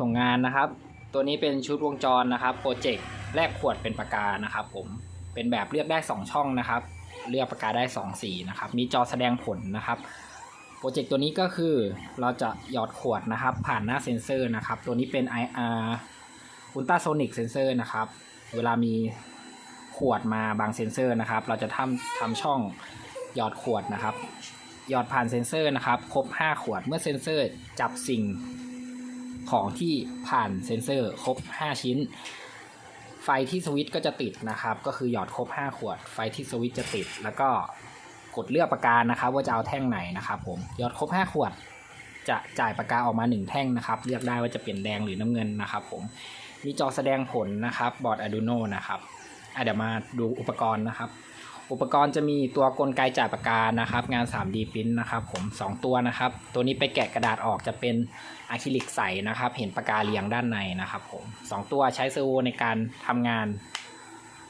ส่งงานนะครับ ตัวนี้เป็นชุดวงจรนะครับโปรเจกต์แลกขวดเป็นปากกานะครับผมเป็นแบบเลือกได้ 2 ช่องนะครับ เลือกปากกาได้ 2 สีนะครับ มีจอแสดงผลนะครับโปรเจกต์ตัวนี้ก็คือเราจะหยอดขวดนะครับ ผ่านหน้าเซ็นเซอร์นะครับ ตัวนี้เป็น IR Ultrasonic Sensor นะครับ เวลามีขวดมาบางเซ็นเซอร์นะครับ เราจะทำทำช่องหยอดขวดนะครับ หยอดผ่านเซ็นเซอร์นะครับ ครบ 5 ขวด เมื่อเซ็นเซอร์จับสิ่ง ของที่ผ่านเซ็นเซอร์ครบ 5 ชิ้น ไฟที่สวิตช์ก็จะติดนะครับ ก็คือหยอดครบ 5 ขวด ไฟที่สวิตช์จะติด แล้วก็กดเลือกปากกานะครับ ว่าจะเอาแท่งไหนนะครับผมหยอดครบ 5 ขวด จะจ่ายปากกาออกมา 1 แท่งนะครับ เลือกได้ว่าจะเปลี่ยนแดงหรือน้ำเงินนะครับ ผมมีจอแสดงผลนะครับบอร์ด Arduino นะครับเดี๋ยวมาดูอุปกรณ์นะครับ อุปกรณ์จะมีตัวกลไกจ่ายปากกานะครับ งาน 3D พิมพ์นะครับผม 2 ตัวนะครับ ตัวนี้ไปแกะกระดาษออกจะเป็นอะคริลิกใสนะครับ เห็นปากกาเรียงด้านในนะครับผม 2 ตัวใช้เซอร์โวในการทำงาน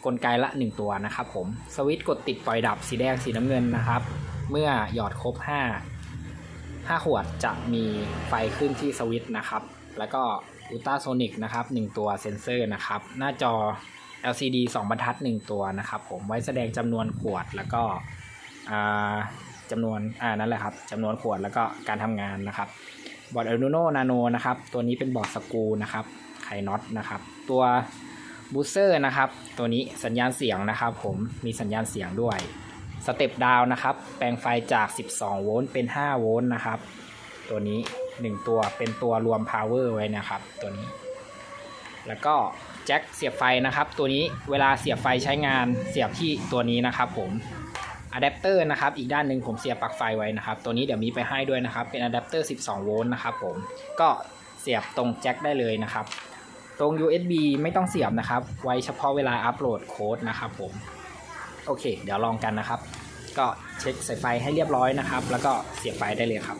กลไกละ 1 ตัวนะครับผม สวิตช์กดติดปล่อยดับสีแดงสีน้ำเงินนะครับ เมื่อหยอดครบ 5 5 ขวดจะมีไฟขึ้นที่สวิตช์นะครับ แล้วก็อุลตราโซนิกนะครับ1ตัวเซ็นเซอร์นะครับ หน้าจอ LCD 2 บรรทัด 1 ตัวนะครับ ผมไว้แสดงจำนวนขวดแล้วก็จำนวนอ่านั่นแหละครับจำนวนขวดแล้วก็การทำงานนะครับบอร์ด Arduino Nano นะครับ ตัวนี้เป็นบอร์ดสกูนะครับไขน็อตนะครับ ตัวบูสเซอร์นะครับ ตัวนี้สัญญาณเสียงนะครับ ผมมีสัญญาณเสียงด้วยสเต็ปดาวนะครับ แปลงไฟจาก 12 โวลต์เป็น 5 โวลต์นะครับ ตัวนี้ 1 ตัวเป็นตัวรวม power ไว้นะครับ ตัวนี้ แล้วก็ แจ็คเสียบไฟนะครับ ตัวนี้เวลาเสียบไฟใช้งานเสียบที่ตัวนี้นะครับผมอะแดปเตอร์นะครับอีกด้านหนึ่งผมเสียบปลั๊กไฟไว้นะครับ ตัวนี้เดี๋ยวมีไปให้ด้วยนะครับ เป็นอะแดปเตอร์ 12 โวลต์นะครับผมก็เสียบตรงแจ็คได้เลยนะครับ ตรง USB ไม่ต้องเสียบนะครับ ไว้เฉพาะเวลาอัปโหลดโค้ดนะครับผมโอเค เดี๋ยวลองกันนะครับ ก็เช็คสายไฟให้เรียบร้อยนะครับ แล้วก็เสียบไฟได้เลยครับ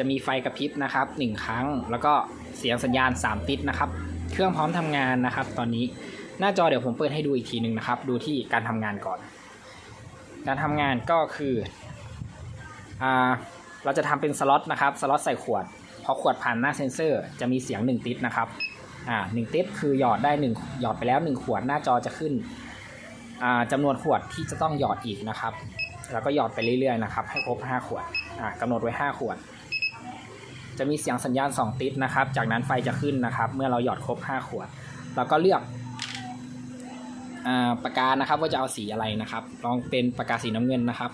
จะมีไฟกระพริบนะครับ 1 ครั้ง แล้วก็เสียงสัญญาณ 3 ติดนะครับ เครื่องพร้อมทำงานนะครับ ตอนนี้หน้าจอเดี๋ยวผมเปิดให้ดูอีกทีหนึ่งนะครับ ดูที่การทำงานก่อน การทำงานก็คืออ่าเราจะทำเป็นสล็อตนะครับสล็อตใส่ขวดพอขวดผ่านหน้าเซ็นเซอร์ จะมีเสียง 1 ติดนะครับอ่าหนึ่งติดคือหยอดได้ 1 หยอดไปแล้ว 1 ขวดหน้าจอจะขึ้นอ่าจำนวนขวดที่จะต้องหยอดอีกนะครับ แล้วก็หยอดไปเรื่อยๆนะครับให้ครบ 5 ขวดอ่ากำหนดไว้ 5 ขวด จะมีเสียงสัญญาณ 2 ติดนะครับ จากนั้นไฟจะขึ้นนะครับ เมื่อเราหยอดครบ 5 ขวด เราก็เลือกอปากกานะครับว่าจะเอาสีอะไรนะครับ ลองเป็นปากกาสีน้ำเงินนะครับ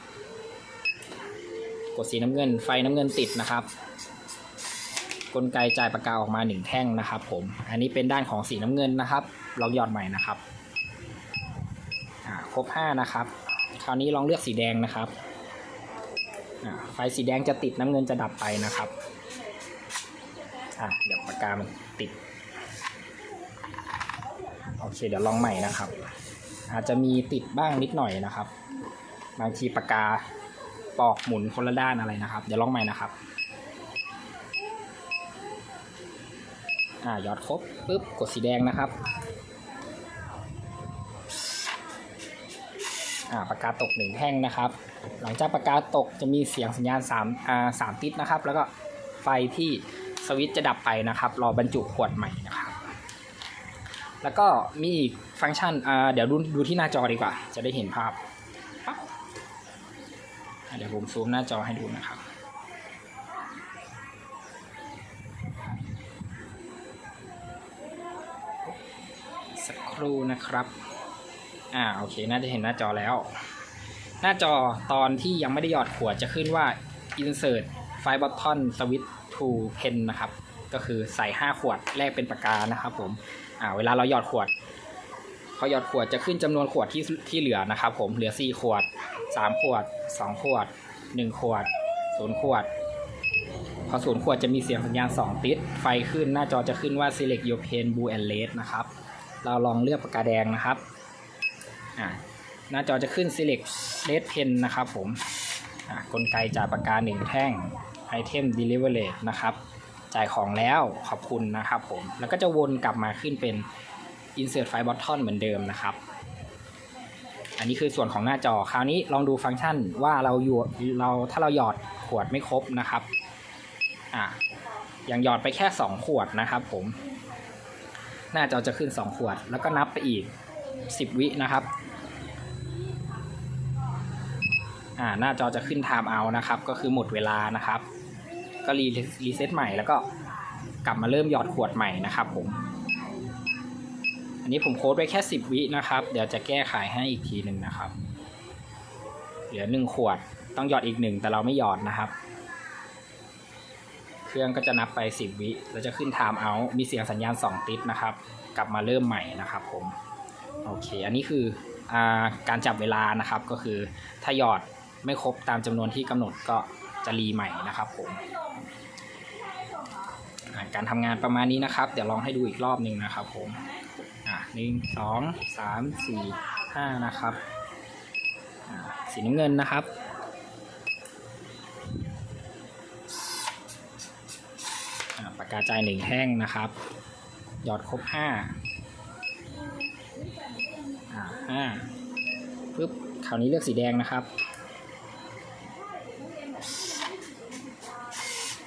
กดสีน้ำเงิน ไฟน้ำเงินติดนะครับ กลไกจ่ายปากกาออกมา 1 แท่งนะครับ ผม อันนี้เป็นด้านของสีน้ำเงินนะครับ ลองหยอดใหม่นะครับครบ5นะครับ คราวนี้ลองเลือกสีแดงนะครับไฟสีแดงจะติดน้ำเงินจะดับไปนะครับ อะเดี๋ยวปากกามันติด โอเค เดี๋ยวลองใหม่นะครับ อาจจะมีติดบ้างนิดหน่อยนะครับ บางทีปากกาปอกหมุนคนละด้านอะไรนะครับ เดี๋ยวลองใหม่นะครับ อ่าหยอดครบปุ๊บกดสีแดงนะครับ อ่าปากกาตกหนึ่งแท่งนะครับ หลังจากปากกาตกจะมีเสียงสัญญาณ3อ่าสามติดนะครับ แล้วก็ไฟที่ สวิตช์จะดับไปนะครับ รอบรรจุขวดใหม่นะครับ แล้วก็มีอีกฟังก์ชันเดี๋ยวดูดูที่หน้าจอดีกว่า จะได้เห็นภาพเดี๋ยวผมซูมหน้าจอให้ดูนะครับสักครู่นะครับ อ่า โอเค น่าจะเห็นหน้าจอแล้ว หน้าจอตอนที่ยังไม่ได้หยอดขวดจะขึ้นว่า insert file button switch to pen นะครับ ก็คือใส่ 5 ขวดแลกเป็นปากกานะครับ ผมอ่าเวลาเราหยอดขวดพอหยอดขวดจะขึ้นจำนวนขวดที่ที่เหลือนะครับ ผมเหลือ 4 ขวด 3 ขวด 2 ขวด 1 ขวด 0 ขวด พอ0ขวดจะมีเสียงสัญญาณ 2 ติด ไฟขึ้นหน้าจอจะขึ้นว่า select your pen blue and red นะครับ เราลองเลือกปากกาแดงนะครับอ่าหน้าจอจะขึ้น select red pen นะครับ ผมกลไกจ่ายปากกา1แท่ง item delivered นะครับ จ่ายของแล้วขอบคุณนะครับผม แล้วก็จะวนกลับมาขึ้นเป็น insert file button เหมือนเดิมนะครับ อันนี้คือส่วนของหน้าจอ คราวนี้ลองดูฟังก์ชันว่าเราอยู่เราถ้าเราหยอดขวดไม่ครบนะครับ อะอย่างหยอดไปแค่ 2 ขวดนะครับผม หน้าจอจะขึ้น 2 ขวด แล้วก็นับไปอีก 10 วินะครับ อ่าหน้าจอจะขึ้น time out นะครับ ก็คือหมดเวลานะครับ ก็รีรีเซ็ตใหม่แล้วก็กลับมาเริ่มหยอดขวดใหม่นะครับผม อันนี้ผมโค้ดไว้แค่ 10 วินะครับ เดี๋ยวจะแก้ไขให้อีกทีหนึ่งนะครับ เหลือ 1 ขวดต้องหยอดอีกหนึ่งแต่เราไม่หยอดนะครับ เครื่องก็จะนับไป 10 วิแล้วจะขึ้น time out มีเสียงสัญญาณ 2 ติดนะครับ กลับมาเริ่มใหม่นะครับผม โอเค อันนี้คืออการจับเวลานะครับก็คือถ้าหยอด ไม่ครบตามจำนวนที่กำหนดก็จะรีใหม่นะครับผมการทำงานประมาณนี้นะครับ เดี๋ยวลองให้ดูอีกรอบหนึ่งนะครับผมหนึ่งสองสามสี่ห้านะครับสีน้ำเงินนะครับปากกาจ่ายหนึ่งแท่งนะครับ หยอดครบห้าห้าปึ๊บคราวนี้เลือกสีแดงนะครับ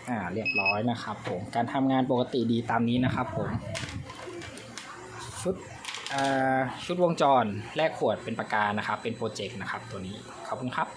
อ่าเรียบร้อยนะครับผมการทำงานปกติดีตามนี้นะครับผมชุดอ่าชุดวงจรแลกขวดเป็นปากกานะครับ เป็นโปรเจกต์นะครับตัวนี้ขอบคุณครับ